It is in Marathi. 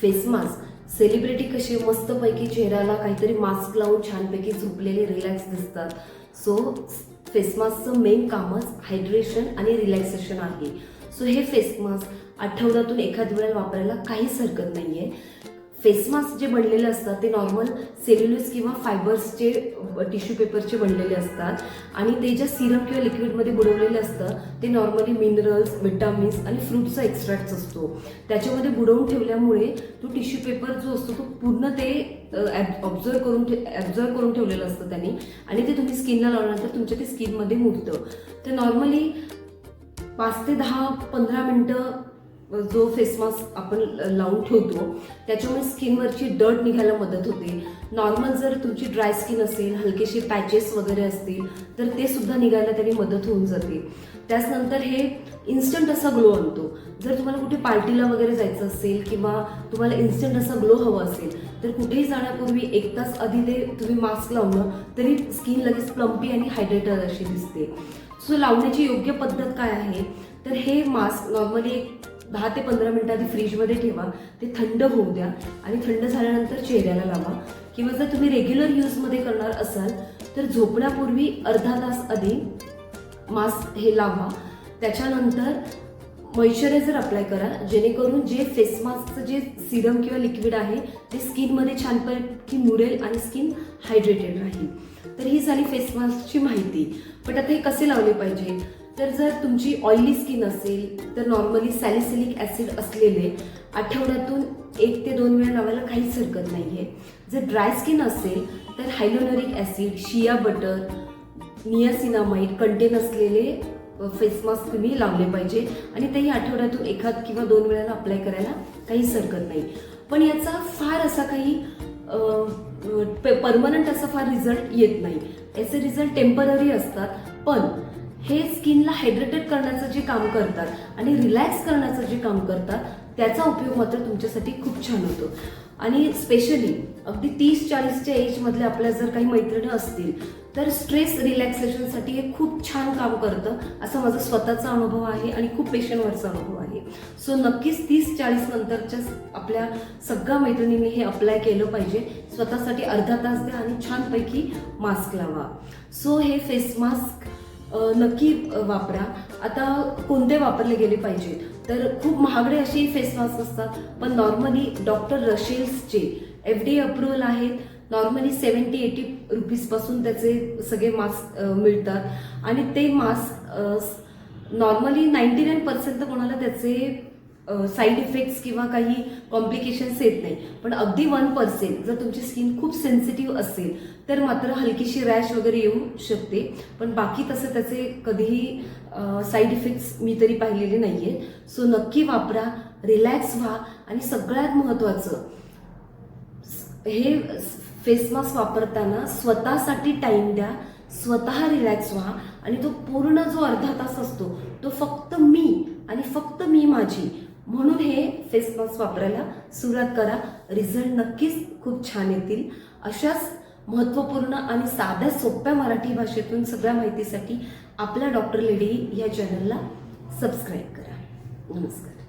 Face mask. सेलिब्रिटी कसे मस्तपैकी चेहऱ्याला काहीतरी मास्क लावून छानपैकी झोपलेले रिलॅक्स दिसतात. सो फेस मास्कचं मेन कामच हायड्रेशन आणि रिलॅक्सेशन आहे. सो हे फेस मास्क आठवड्यातून एखाद वेळेला वापरायला काहीच हरकत नाही आहे फेस मास्क जे बनलेले असतात ते नॉर्मल सेल्युलस किंवा फायबर्सचे टिश्यू पेपरचे बनलेले असतात. आणि ते ज्या सिरम किंवा लिक्विडमध्ये बुडवलेले असतं ते नॉर्मली मिनरल्स विटामिन्स आणि फ्रूटचा एक्स्ट्रॅक्ट असतो. त्याच्यामध्ये बुडवून ठेवल्यामुळे तो टिश्यू पेपर जो असतो तो पूर्ण ते ऑब्झर्व करून ॲब्झर्व करून ठेवलेलं असतं त्यांनी. आणि ते तुम्ही स्किनला लावल्यानंतर तुमच्या ते स्किनमध्ये मुरतं. तर नॉर्मली पाच ते दहा पंधरा मिनटं जो फेस मास्क आपण लावून ठेवतो त्याच्यामुळे स्किनवरची डट निघायला मदत होते. नॉर्मल जर तुमची ड्राय स्किन असेल हलकेसे पॅचेस वगैरे असतील तर ते सुद्धा निघायला त्याने मदत होऊन जाते. त्याचनंतर हे इन्स्टंट असा ग्लो आणतो. जर तुम्हाला कुठे पार्टीला वगैरे जायचं असेल किंवा तुम्हाला इन्स्टंट असा ग्लो हवा असेल तर कुठेही जाण्यापूर्वी एक तास आधी ते तुम्ही मास्क लावलं तरी स्किन लगेच प्लम्पी आणि हायड्रेटर अशी दिसते. सो लावण्याची योग्य पद्धत काय आहे? तर हे मास्क नॉर्मली एक दहा ते पंधरा मिनटं आधी फ्रीजमध्ये ठेवा ते थंड होऊ द्या आणि थंड झाल्यानंतर चेहऱ्याला लावा. किंवा जर तुम्ही रेग्युलर यूजमध्ये करणार असाल तर झोपण्यापूर्वी अर्धा तास आधी मास्क हे लावा. त्याच्यानंतर मॉइश्चरायझर अप्लाय करा जेणेकरून जे फेस मास्कचं जे सिरम किंवा लिक्विड आहे ते स्किनमध्ये छानपैकी मुरेल आणि स्किन हायड्रेटेड राहील. तर ही झाली फेस मास्कची माहिती. पण आता हे कसे लावले पाहिजे? तर जर तुमची ऑइली स्किन असेल तर नॉर्मली सॅलिसिलिक ॲसिड असलेले आठवड्यातून एक ते दोन वेळा लावायला काहीच हरकत नाही आहे जर ड्राय स्किन असेल तर hyaluronic acid shea butter niacinamide contain असलेले फेस मास्क तुम्ही लावले पाहिजे. आणि तेही आठवड्यातून एखाद किंवा दोन वेळाला अप्लाय करायला काहीच हरकत नाही. पण याचा फार असा काही परमनंट असा फार रिझल्ट येत नाही. याचे रिझल्ट टेंपररी असतात. पण हे स्किनला हायड्रेटेड करण्याचं जे काम करतात आणि रिलॅक्स करण्याचं जे काम करतात त्याचा उपयोग मात्र तुमच्यासाठी खूप छान होतो. आणि स्पेशली अगदी तीस चाळीसच्या एजमधल्या आपल्या जर काही मैत्रिणी असतील तर स्ट्रेस रिलॅक्सेशनसाठी हे खूप छान काम करतं असा माझा स्वतःचा अनुभव आहे आणि खूप पेशंटवरचा अनुभव आहे. सो नक्कीच तीस चाळीस नंतरच्या आपल्या सगळ्या मैत्रिणींनी हे अप्लाय केलं पाहिजे. स्वतःसाठी अर्धा तास द्या आणि छानपैकी मास्क लावा. सो हे फेस मास्क नक्की वापरा. आता कोणते वापरले गेले पाहिजे? तर खूप महागडे असे फेस मास्क असतात पण नॉर्मली डॉक्टर रशेल्सचे एफ डी अप्रुव्हल आहेत. नॉर्मली सेवन्टी एटी रुपीजपासून त्याचे सगळे मास्क मिळतात. आणि ते mask normally ninety nine percent कोणाला त्याचे साईड इफेक्ट्स किंवा काही कॉम्प्लिकेशन्स येत नाही. पण अगदी वन पर्सेंट जर तुमची स्किन खूप सेन्सिटिव्ह असेल तर मात्र हलकीशी रॅश वगैरे येऊ शकते. पण बाकी तसं त्याचे कधीही साईड इफेक्ट्स मी तरी पाहिलेले नाही आहेत सो नक्की वापरा रिलॅक्स व्हा आणि सगळ्यात महत्त्वाचं हे फेस मास्क वापरताना स्वतःसाठी टाइम द्या स्वतः रिलॅक्स व्हा आणि तो पूर्ण जो अर्धा तास असतो तो फक्त मी आणि फक्त मी माझी म्हणून हे फेस मास्क वापरायला सुरुवात करा. रिझल्ट नक्कीच खूप छान येतील. अशाच महत्त्वपूर्ण आणि साध्या सोप्या मराठी भाषेतून सगळ्या माहितीसाठी आपल्या डॉक्टर लेडी या चॅनलला सबस्क्राईब करा. नमस्कार.